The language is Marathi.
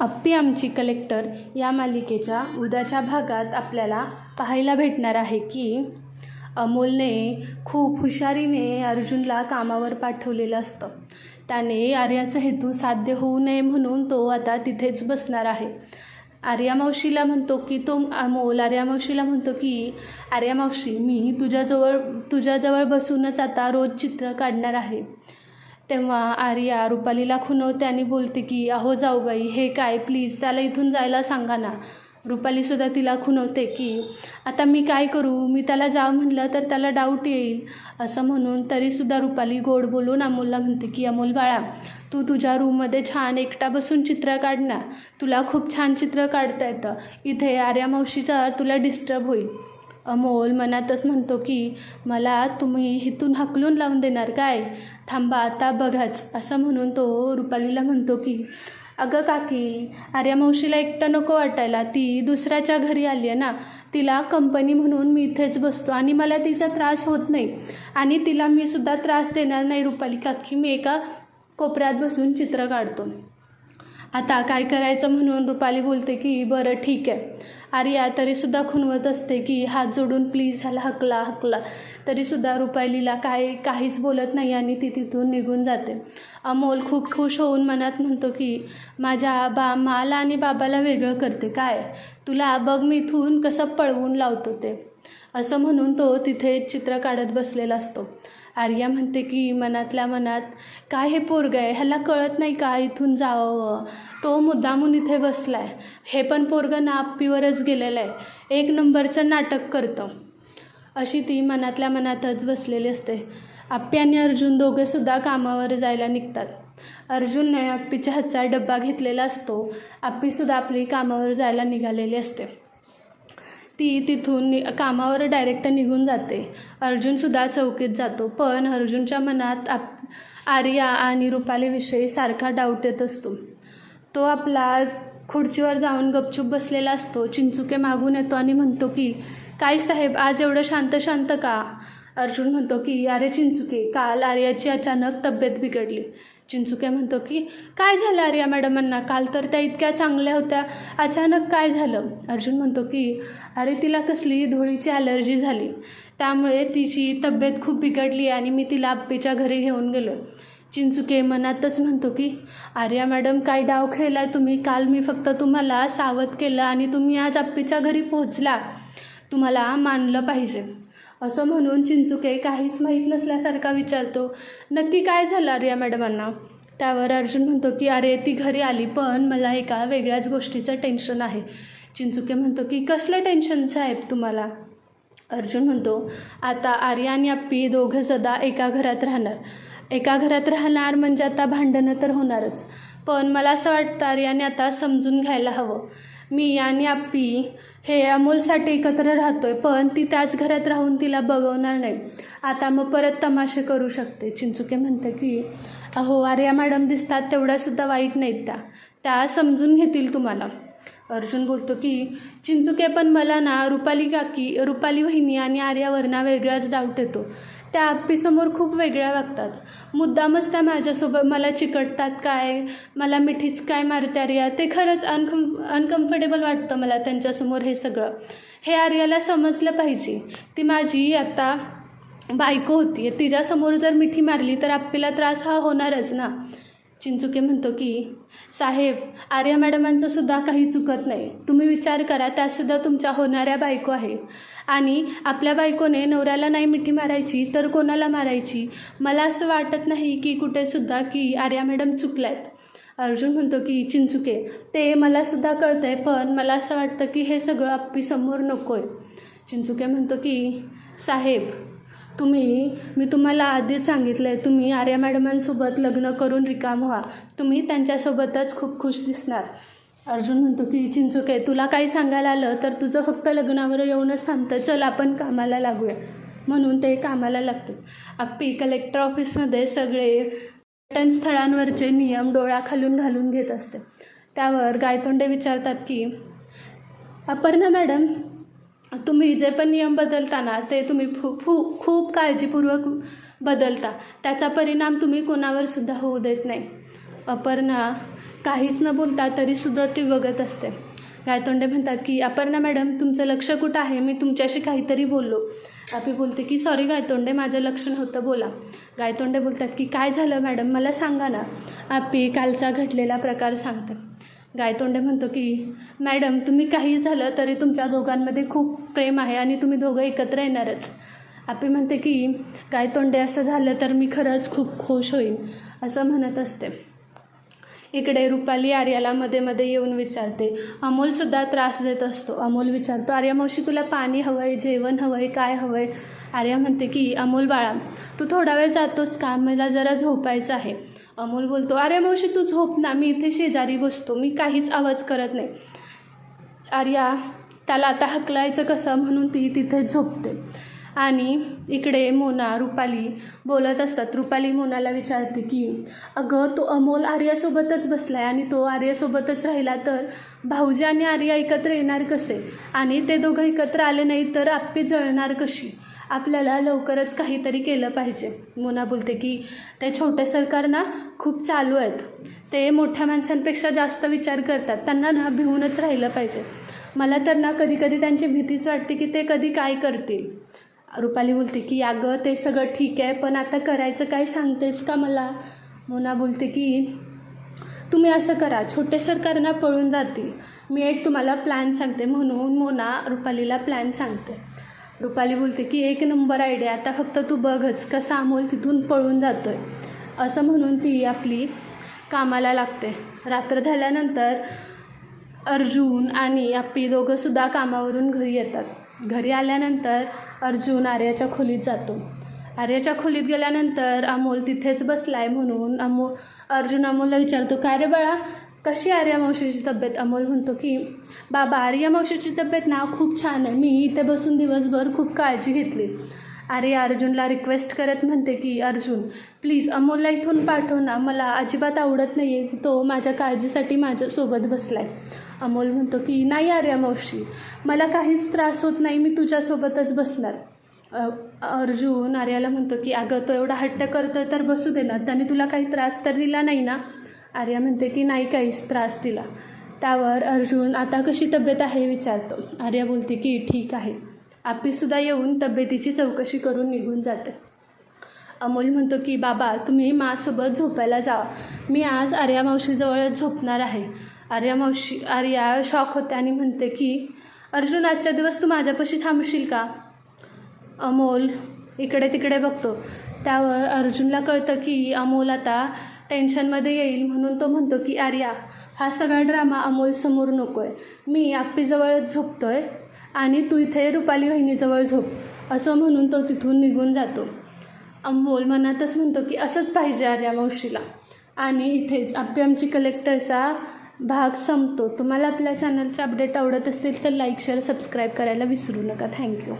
अप्पी आमची कलेक्टर या मालिकेच्या उद्याच्या भागात आपल्याला पाहायला भेटणार आहे की अमोलने खूप हुशारीने अर्जुनला कामावर पाठवलेलं असतं. त्याने आर्याचा हेतू साध्य होऊ नये म्हणून तो आता तिथेच बसणार आहे. आर्या मावशीला म्हणतो की तो अमोल आर्या मावशीला म्हणतो की आर्या मावशी मी तुझ्याजवळ तुझ्याजवळ बसूनच आता रोज चित्र काढणार आहे. तेव्हा आर्या रुपालीला खुनवते आणि बोलते की अहो जाऊबाई हे काय? प्लीज त्याला इथून जायला सांगा ना. रुपालीसुद्धा तिला खुणवते की आता मी काय करू? मी त्याला जा म्हणलं तर त्याला डाऊट येईल. असं म्हणून तरीसुद्धा रुपाली गोड बोलून अमोलला म्हणते की अमोल बाळा तू तुझ्या रूममध्ये छान एकटा बसून चित्र काढणार तुला खूप छान चित्र काढता येतं. इथे आर्या मावशीचा तुला डिस्टर्ब होईल. अमोल मनातच म्हणतो की मला तुम्ही इथून हकलून लावून देणार काय? थांबा आता बघाच. असं म्हणून तो रुपालीला म्हणतो की अगं काकी आर्या मावशीला एकटं नको वाटायला. ती दुसऱ्याच्या घरी आली आहे ना. तिला कंपनी म्हणून मी इथेच बसतो आणि मला तिचा त्रास होत नाही. आणि तिला मी सुद्धा त्रास देणार नाही रुपाली काकी. मी एका कोपऱ्यात बसून चित्र काढतो. आता काय करायचं म्हणून रुपाली बोलते की बरं ठीक आहे. आर्या तरीसुद्धा खुणवत असते की हात जोडून प्लीज ह्याला हकला हकला. तरीसुद्धा रुपालीला काय काहीच बोलत नाही आणि ती तिथून निघून जाते. अमोल खूप खुश होऊन मनात म्हणतो की माझ्या बा माला आणि बाबाला वेगळं करते काय? तुला बघ मी इथून कसं पळवून लावतो ते. असं म्हणून तो तिथे चित्र काढत बसलेला असतो. आर्या म्हणते की मनातल्या मनात काय हे पोरग आहे? ह्याला कळत नाही का इथून जावं? तो मुद्दामून इथे बसला आहे हे पण पोरगं नापीवरच गेलेलं आहे. एक नंबरचं नाटक करतं. अशी ती मनातल्या मनातच बसलेली असते. आप्पी आणि अर्जुन दोघेसुद्धा कामावर जायला निघतात. अर्जुनने आप्पीच्या हातचा डब्बा घेतलेला असतो. आप्पीसुद्धा आपली कामावर जायला निघालेली असते. ती तिथून नि कामावर डायरेक्ट निघून जाते. अर्जुनसुद्धा चौकीत जातो पण अर्जुनच्या मनात आप आर्या आणि रुपालीविषयी सारखा डाऊट येत असतो. तो आपला खुर्चीवर जाऊन गपचूप बसलेला असतो चिंचुके मागून येतो आणि म्हणतो की काय साहेब आज एवढं शांत शांत का? अर्जुन म्हणतो की अरे चिंचुके काल आर्याची अचानक तब्येत बिघडली. चिंचुके म्हणतो की काय झालं आर्या मॅडमांना? काल तर त्या इतक्या चांगल्या होत्या. अचानक काय झालं? अर्जुन म्हणतो की अरे तिला कसली धुळीची ॲलर्जी झाली. त्यामुळे तिची तब्येत खूप बिघडली आणि मी तिला आप्पीच्या घरी घेऊन गेलो. चिंचुके मनातच म्हणतो की आर्या मॅडम काय डाव खेळला तुम्ही? काल मी फक्त तुम्हाला सावध केलं आणि तुम्ही आज आप्पीच्या घरी पोहोचला. तुम्हाला मानलं पाहिजे. असं म्हणून चिंचुके काहीच माहीत नसल्यासारखा विचारतो नक्की काय झालं आर्या मॅडमांना? त्यावर अर्जुन म्हणतो की अरे ती घरी आली पण मला एका वेगळ्याच गोष्टीचं टेन्शन आहे. चिंचुके म्हणतो की कसलं टेन्शन साहेब तुम्हाला? अर्जुन म्हणतो आता आर्या आणि आप्पी दोघं सदा एका घरात राहणार. एका घरात राहणार म्हणजे आता भांडणं तर होणारच. पण मला असं वाटतं आर्याने आता समजून घ्यायला हवं. मी आणि आप्पी हे अमोलसाठी एकत्र राहतोय पण ती त्याच घरात राहून तिला बघवणार नाही. आता मग परत तमाशे करू शकते. चिंचुके म्हणते की अहो आर्या मॅडम दिसतात तेवढ्यासुद्धा वाईट नाहीत त्या. त्या समजून घेतील तुम्हाला. अर्जुन बोलतो की चिंचुके पण मला ना रुपाली काकी रुपाली वहिनी आणि आर्यावरना वेगळाच डाऊट येतो. त्या आप्पीसमोर खूप वेगळ्या वागतात. मुद्दामच त्या माझ्यासोबत मला चिकटतात काय मला मिठीच काय मारते आर्या ते खरंच अनकम अनकम्फर्टेबल वाटतं मला त्यांच्यासमोर हे सगळं. हे आर्याला समजलं पाहिजे. ती माझी आता बायको होती. तिच्यासमोर जर मिठी मारली तर आप्पीला त्रास हा होणारच ना. चिंचुके म्हणतो की साहेब आर्या मॅडमांचं सुद्धा काही चुकत नाही. तुम्ही विचार करा त्यासुद्धा तुमच्या होणाऱ्या बायको आहे. आणि आपल्या बायकोने नवऱ्याला नाही मिठी मारायची तर कोणाला मारायची? मला असं वाटत नाही की कुठेसुद्धा की आर्या मॅडम चुकल्यात. अर्जुन म्हणतो की चिंचुके ते मलासुद्धा कळतं आहे पण मला असं वाटतं की हे सगळं आप्पीसमोर नको आहे चिंचुके म्हणतो की साहेब तुम्ही मी तुम्हाला आधीच सांगितलं आहे तुम्ही आर्या मॅडमांसोबत लग्न करून रिकाम व्हा. तुम्ही त्यांच्यासोबतच खूप खुश दिसणार. अर्जुन म्हणतो की चिंचुके तुला काही सांगायला आलं तर तुझं फक्त लग्नावर येऊनच थांबतं. चल आपण कामाला लागूया. म्हणून ते कामाला लागतात आप्पी कलेक्टर ऑफिसमध्ये सगळे पर्यटन स्थळांवरचे नियम डोळ्याखालून घालून घेत असते. त्यावर गायतोंडे विचारतात की अपर्णा मॅडम तुम्ही जे पण नियम बदलता ना ते तुम्ही फू फू खूप काळजीपूर्वक बदलता. त्याचा परिणाम तुम्ही कोणावर सुद्धा होऊ देत नाही. अपर्णा काहीच न बोलता तरीसुद्धा ती बघत असते. गायतोंडे म्हणतात की अपर्णा मॅडम तुमचं लक्ष कुठं आहे? मी तुमच्याशी काहीतरी बोललो. आपी बोलते की सॉरी गायतोंडे माझं लक्ष नव्हतं बोला. गायतोंडे बोलतात की काय झालं मॅडम? मला सांगा ना. आपी कालचा घडलेला प्रकार सांगतात गायतोंडे म्हणतो की मॅडम तुम्ही काही झालं तरी तुमच्या दोघांमध्ये खूप प्रेम आहे आणि तुम्ही दोघं एकत्र येणारच. आपी म्हणते की गायतोंडे असं झालं तर मी खरंच खूप खुश होईन असं म्हणत असते. इकडे रुपाली आर्याला मध्ये मध्ये येऊन विचारते अमोलसुद्धा त्रास देत असतो. अमोल विचारतो आर्या मावशी तुला पाणी हवं आहे जेवण हवं आहे काय हवं आहे आर्या म्हणते की अमोल बाळा तू थोडा वेळ जातोस का? मला जरा झोपायचं आहे. अमोल बोलतो अरे मावशी तू झोप ना मी इथे शेजारी बसतो मी काहीच आवाज करत नाही. आर्या त्याला आता हकलायचं कसं? म्हणून ती तिथे झोपते. आणि इकडे मोना रुपाली बोलत असतात. रुपाली मोनाला विचारते की अगं तो अमोल आर्यासोबतच बसला आहे आणि तो आर्यासोबतच राहिला तर भाऊजी आणि आर्या एकत्र येणार कसे? आणि ते दोघं एकत्र आले नाही तर आप्पी जळणार कशी? आपल्याला लवकरच काहीतरी केलं पाहिजे. मोना बोलते की ते छोटे सरकार ना खूप चालू आहेत. ते मोठ्या माणसांपेक्षा जास्त विचार करतात. त्यांना ना भिवूनच राहिलं पाहिजे. मला तर ना कधी कधी त्यांची भीतीच वाटते की ते कधी काय करतील. रुपाली बोलते की अगं ते सगळं ठीक आहे पण आता करायचं काय सांगतेस का मला? मोना बोलते की तुम्ही असं करा. छोटे सरकारना पळून जातील. मी एक तुम्हाला प्लॅन सांगते. म्हणून मोना रुपालीला प्लॅन सांगते. रुपाली बोलते की एक नंबर आयडिया आता फक्त तू बघच कसा अमोल तिथून पळून जातो आहे असं म्हणून ती आपली कामाला लागते. रात्र झाल्यानंतर अर्जुन आणि आपली दोघंसुद्धा कामावरून घरी येतात. घरी आल्यानंतर अर्जुन आर्याच्या खोलीत जातो. आर्याच्या खोलीत गेल्यानंतर अमोल तिथेच बसला आहे म्हणून अमो अर्जुन अमोलला विचारतो काय रे बाळा कशी आर्या मावशीची तब्येत अमोल म्हणतो की बाबा आर्या मावशीची तब्येत ना खूप छान आहे. मी इथे बसून दिवसभर खूप काळजी घेतली. आर्या अर्जुनला रिक्वेस्ट करत म्हणते की अर्जुन प्लीज अमोलला इथून पाठव ना. मला अजिबात आवडत नाही आहे तो माझ्या काळजीसाठी माझ्यासोबत बसला आहे अमोल म्हणतो की नाही आर्या मावशी मला काहीच त्रास होत नाही. मी तुझ्यासोबतच बसणार. अर्जुन आर्याला म्हणतो की अगं तो एवढा हट्ट करतोय तर बसू दे ना. त्याने तुला काही त्रास तर दिला नाही ना? आर्या म्हणते की नाही काहीच त्रास दिला त्यावर अर्जुन आता कशी तब्येत आहे? विचारतो. आर्या बोलते की ठीक आहे. आपीसुद्धा येऊन तब्येतीची चौकशी करून निघून जाते. अमोल म्हणतो की बाबा तुम्ही मासोबत झोपायला जावा मी आज आर्या मावशीजवळच झोपणार आहे. आर्या मावशी आर्या शॉक होते आणि म्हणते की अर्जुन आजच्या दिवस तू माझ्यापाशी थांबशील का? अमोल इकडे तिकडे बघतो. त्यावर अर्जुनला कळतं की अमोल आता टेन्शनमध्ये येईल म्हणून तो म्हणतो की आर्या हा सगळा ड्रामा अमोलसमोर नको आहे मी अप्पीजवळच झोपतो आहे आणि तू इथे रुपाली वहिनीजवळ झोप असं म्हणून तो तिथून निघून जातो. अमोल मनातच म्हणतो की असंच पाहिजे आर्या मावशीला. आणि इथेच आप्पी आमची कलेक्टरचा भाग संपतो. तुम्हाला आपल्या चॅनलचे अपडेट आवडत असतील तर लाईक शेअर सबस्क्राईब करायला विसरू नका. थँक्यू